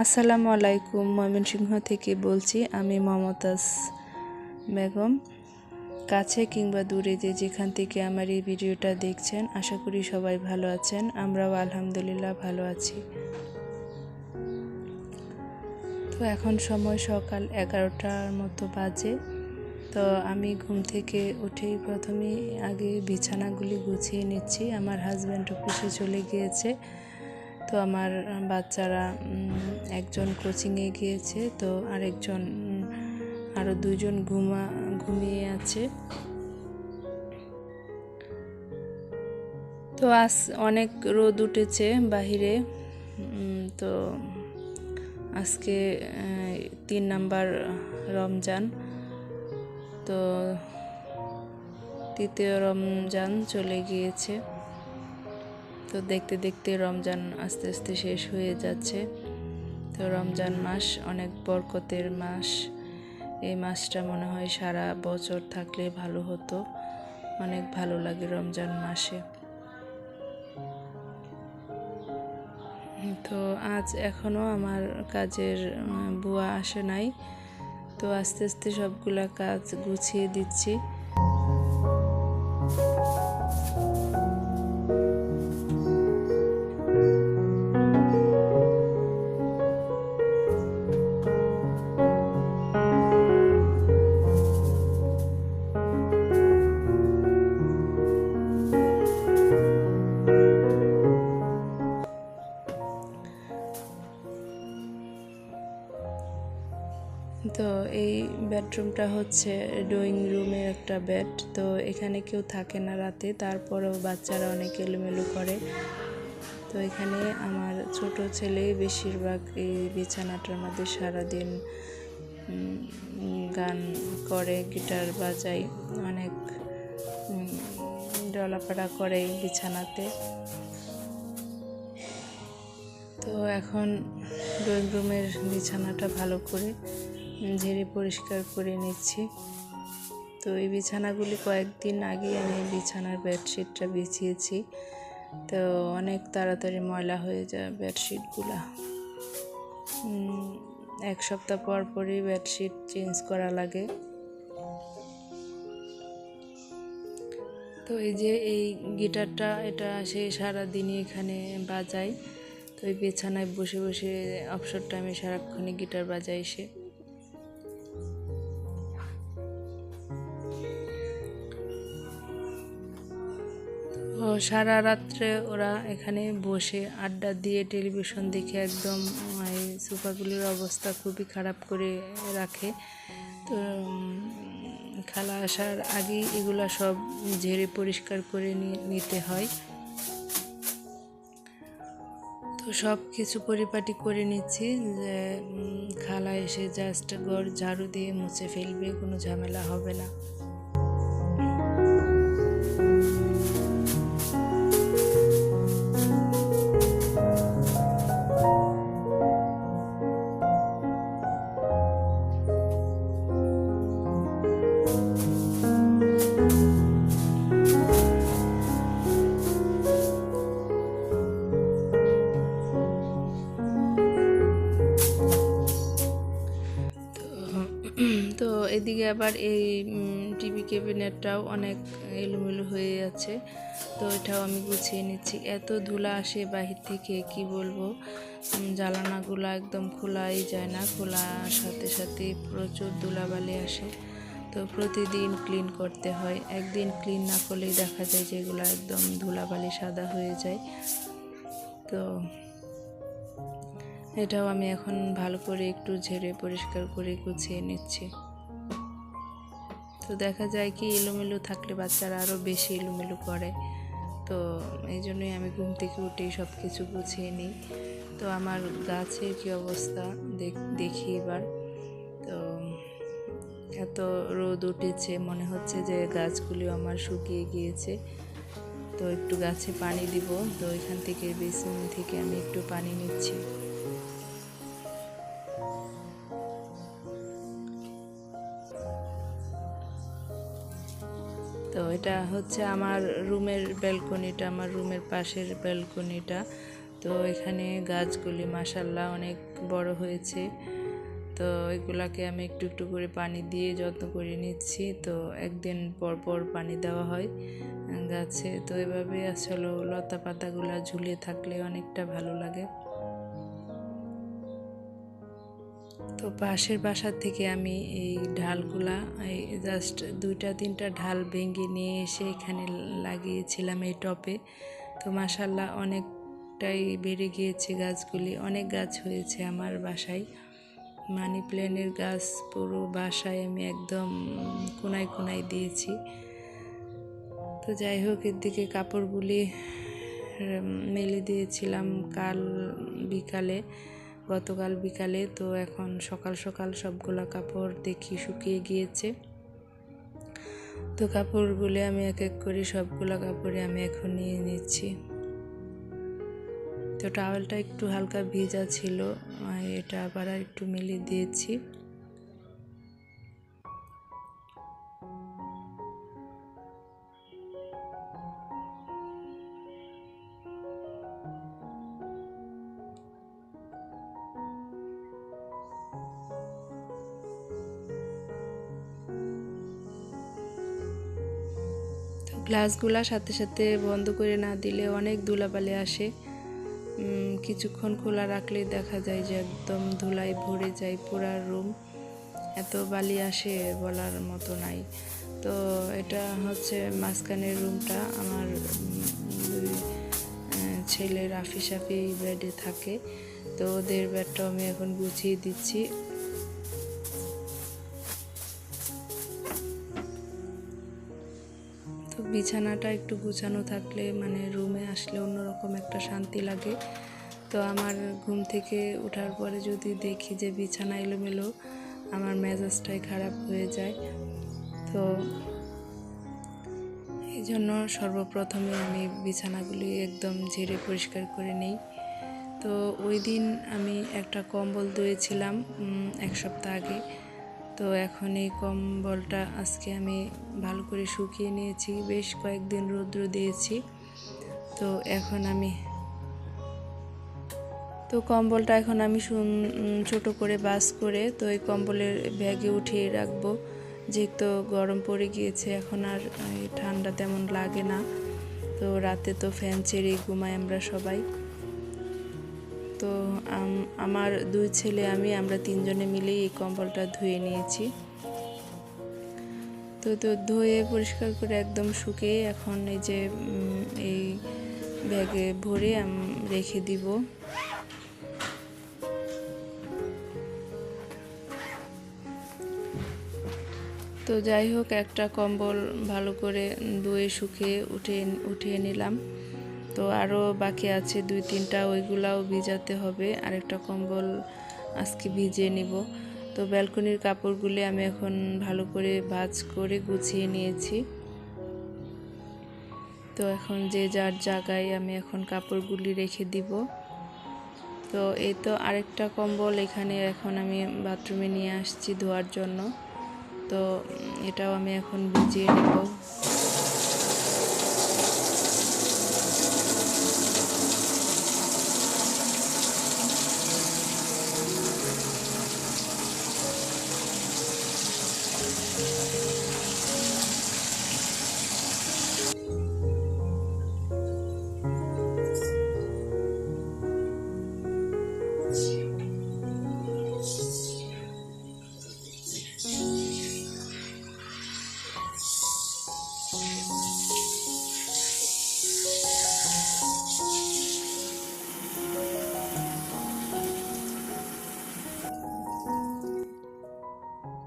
আসসালামু আলাইকুম, ময়মনসিংহ থেকে বলছি আমি মমতাজ বেগম। কাছে কিংবা দূরে যে যেখান থেকে আমার এই ভিডিওটা দেখছেন, আশা করি সবাই ভালো আছেন, আমরাও আলহামদুলিল্লাহ ভালো আছি। তো এখন সময় সকাল এগারোটার মতো বাজে। তো আমি ঘুম থেকে উঠেই প্রথমে আগে বিছানাগুলি গুছিয়ে নিচ্ছি। আমার হাজব্যান্ড অফিসে চলে গিয়েছে। তো আমার বাচ্চারা একজন কোচিংয়ে গিয়েছে, তো আরেকজন আরও দুজন ঘুমা, ঘুমিয়ে আছে। তো আজ অনেক রোদ উঠেছে বাহিরে তো আজকে তিন নাম্বার রমজান, তো তৃতীয় রমজান চলে গিয়েছে। তো দেখতে দেখতে রমজান আস্তে আস্তে শেষ হয়ে যাচ্ছে। তো রমজান মাস অনেক বরকতের মাস। এই মাসটা মনে হয় সারা বছর থাকলে ভালো হতো। অনেক ভালো লাগে রমজান মাসে। তো আজ এখনও আমার কাজের বুয়া আসে নাই। তো আস্তে আস্তে সবগুলা কাজ গুছিয়ে দিচ্ছি। বেডরুমটা হচ্ছে ড্রয়িং রুমের একটা বেড তো এখানে কেউ থাকে না রাতে, তারপরেও বাচ্চারা অনেক এলোমেলো করে। তো এখানে আমার ছোট ছেলে বেশিরভাগ এই বিছানাটার মধ্যে সারাদিন গান করে গিটার বাজায়, অনেক ডলাপাড়া করে বিছানাতে। তো এখন ড্রয়িং রুমের বিছানাটা ভালো করে ঝেড়ে পরিষ্কার করে নিচ্ছি। তো এই বিছানাগুলি কয়েকদিন আগে আমি বিছানার বেডশিটটা বিছিয়েছি। তো অনেক তাড়াতাড়ি ময়লা হয়ে যায় বেডশিটগুলো। এক সপ্তাহ পর পরই বেডশিট চেঞ্জ করা লাগে। তো এই যে এই গিটারটা, এটা সে সারাদিনই এখানে বাজায়। তো এই বিছানায় বসে বসে অবসর টাইমে সারাক্ষণই গিটার বাজায় সে। সারা রাত্রে ওরা এখানে বসে আড্ডা দিয়ে টেলিভিশন দেখে একদম, এই সোফাগুলির অবস্থা খুবই খারাপ করে রাখে। তো খালা আসার আগেই এগুলো সব ঝেড়ে পরিষ্কার করে নিতে হয়। তো সব কিছু পরিপাটি করে নিচ্ছি যে খালা এসে জাস্ট ঘর ঝাড়ু দিয়ে মুছে ফেলবে, কোনো ঝামেলা হবে না। তো এদিকে আবার এই টিভি ক্যাবিনেটটাও অনেক এলোমেলো হয়ে আছে তো এটাও আমি গুছিয়ে নিচ্ছি। এত ধুলা আসে বাহির থেকে, কি বলব? জ্বালানাগুলো একদম খোলাই যায় না। খোলার সাথে সাথে প্রচুর ধুলাবালি আসে। তো প্রতিদিন ক্লিন করতে হয়। একদিন ক্লিন না করলেই দেখা যায় যেগুলো একদম ধুলাবালি সাদা হয়ে যায়। তো এটাও আমি এখন ভালো করে একটু ঝেড়ে পরিষ্কার করে গুছিয়ে নিচ্ছি। তো দেখা যায় কি এলোমেলো থাকলে বাচ্চারা আরও বেশি এলোমেলো করে। তো এই জন্যই আমি ঘুম থেকে উঠেই সব কিছু গুছিয়ে নিই। তো আমার গাছের কি অবস্থা দেখ- এবার। তো এত রোদ উঠেছে, মনে হচ্ছে যে গাছগুলি আমার শুকিয়ে গিয়েছে। তো একটু গাছে পানি দিব, তো এখান থেকে, বেসিন থেকে আমি একটু পানি নিচ্ছি। তো এটা হচ্ছে আমার রুমের ব্যালকনিটা, আমার রুমের পাশের ব্যালকনিটা। তো এখানে গাছগুলি মাসাল্লাহ অনেক বড় হয়েছে। তো এগুলাকে আমি একটু একটু করে পানি দিয়ে যত্ন করে নিচ্ছি। তো একদিন পর পর পানি দেওয়া হয় গাছে। তো এভাবে আসলে লতা পাতাগুলা ঝুলে থাকলে অনেকটা ভালো লাগে। তো পাশের বাসার থেকে আমি এই ঢালগুলা, এই জাস্ট দুইটা, তিনটা ঢাল ভেঙে নিয়ে এসে এখানে লাগিয়েছিলাম এই টপে তো মাসাল্লাহ অনেকটাই বেড়ে গিয়েছে গাছগুলি, অনেক গাছ হয়েছে আমার বাসায়। মানি প্ল্যানের গাছ পুরো বাসায় আমি একদম কোনায় কোনায় দিয়েছি। তো যাই হোক, এর দিকে কাপড়গুলি মেলে দিয়েছিলাম কাল বিকালে। গতকাল বিকালে তো এখন সকাল সকাল সবগুলা কাপড় দেখি শুকিয়ে গিয়েছে। তো কাপড়গুলি আমি এক এক করে সবগুলা কাপড়ে আমি এখন নিয়ে নিচ্ছি। তো টাওয়েলটা একটু হালকা ভিজা ছিল এটা আবার একটু মিলিয়ে দিয়েছি। গ্লাসগুলা সাথে সাথে বন্ধ করে না দিলে অনেক ধুলাবালি আসে। কিছুক্ষণ খোলা রাখলে দেখা যায় যে একদম ধুলায় ভরে যায় পুরা রুম। এত বালি আসে বলার মতো নাই। তো এটা হচ্ছে মাঝখানের রুমটা। আমার ছেলে রাফি সাফি বেডে থাকে। তো ওদের বেডটাও আমি এখন গুছিয়ে দিচ্ছি। বিছানাটা একটু গুছানো থাকলে মানে রুমে আসলে অন্যরকম একটা শান্তি লাগে। তো আমার ঘুম থেকে ওঠার পরে যদি দেখি যে বিছানা এলোমেলো, আমার মেজাজটাই খারাপ হয়ে যায়। তো এই জন্য সর্বপ্রথমে আমি বিছানাগুলি একদম ঝেড়ে পরিষ্কার করে নিই। তো ওই দিন আমি একটা কম্বল ধুয়েছিলাম এক সপ্তাহ আগে। তো এখন এই কম্বলটা আজকে আমি ভালো করে শুকিয়ে নিয়েছি, বেশ কয়েকদিন রৌদ্র দিয়েছি। তো এখন আমি, তো কম্বলটা এখন আমি ছোট করে বাস করে তো এই কম্বলের ব্যাগে উঠিয়ে রাখব। যেহেতু গরম পড়ে গিয়েছে, এখন আর ঠান্ডা তেমন লাগে না। তো রাতে তো ফ্যান ছেড়ে ঘুমাই আমরা সবাই। তো আমার দুই ছেলে, আমি, আমরা তিনজনে মিলেই এই কম্বলটা ধুয়ে নিয়েছি। তো তো ধুয়ে পরিষ্কার করে একদম শুকিয়ে এখন এই যে এই ব্যাগে ভরে রেখে দিব। তো যাই হোক, একটা কম্বল ভালো করে ধুয়ে শুকিয়ে উঠে, উঠিয়ে নিলাম। তো আরও বাকি আছে দুই তিনটা, ওইগুলাও ভিজাতে হবে। আরেকটা কম্বল আজকে ভিজিয়ে নিব। তো ব্যালকনির কাপড়গুলি আমি এখন ভালো করে ভাজ করে গুছিয়ে নিয়েছি। তো এখন যে যার জায়গায় আমি এখন কাপড়গুলি রেখে দিব। তো এই তো আরেকটা কম্বল এখানে এখন আমি বাথরুমে নিয়ে আসছি ধোয়ার জন্য। তো এটাও আমি এখন ভিজিয়ে নেব।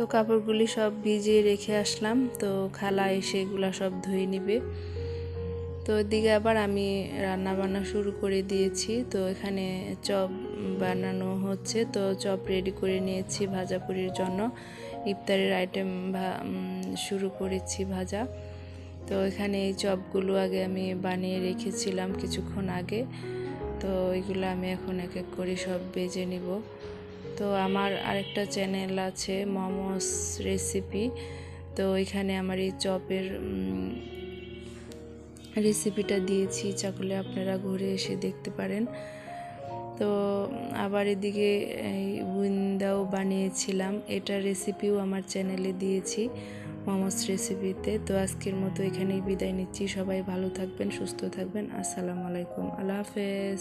তো কাপড়গুলি সব ভিজিয়ে রেখে আসলাম। তো খালা এসে এগুলো সব ধুয়ে নিবে। তো এদিকে আবার আমি রান্না বান্না শুরু করে দিয়েছি। তো এখানে চপ বানানো হচ্ছে। তো চপ রেডি করে নিয়েছি ভাজা ভাজাপুরির জন্য। ইফতারের আইটেম শুরু করেছি ভাজা। তো এখানে এই চপগুলো আগে আমি বানিয়ে রেখেছিলাম কিছুক্ষণ আগে। তো এগুলো আমি এখন এক এক করে সব বেজে নিব। তো আমার আরেকটা চ্যানেল আছে, মোমোস রেসিপি তো এখানে আমার এই চপের রেসিপিটা দিয়েছি ইচ্ছা করলে আপনারা ঘুরে এসে দেখতে পারেন। তো আবার এদিকে এই বুন্দাও বানিয়েছিলাম, এটা রেসিপিও আমার চ্যানেলে দিয়েছি, মোমোস রেসিপিতে তো আজকের মতো এখানেই বিদায় নিচ্ছি, সবাই ভালো থাকবেন, সুস্থ থাকবেন, আসসালামু আলাইকুম, আল্লাহ হাফেজ।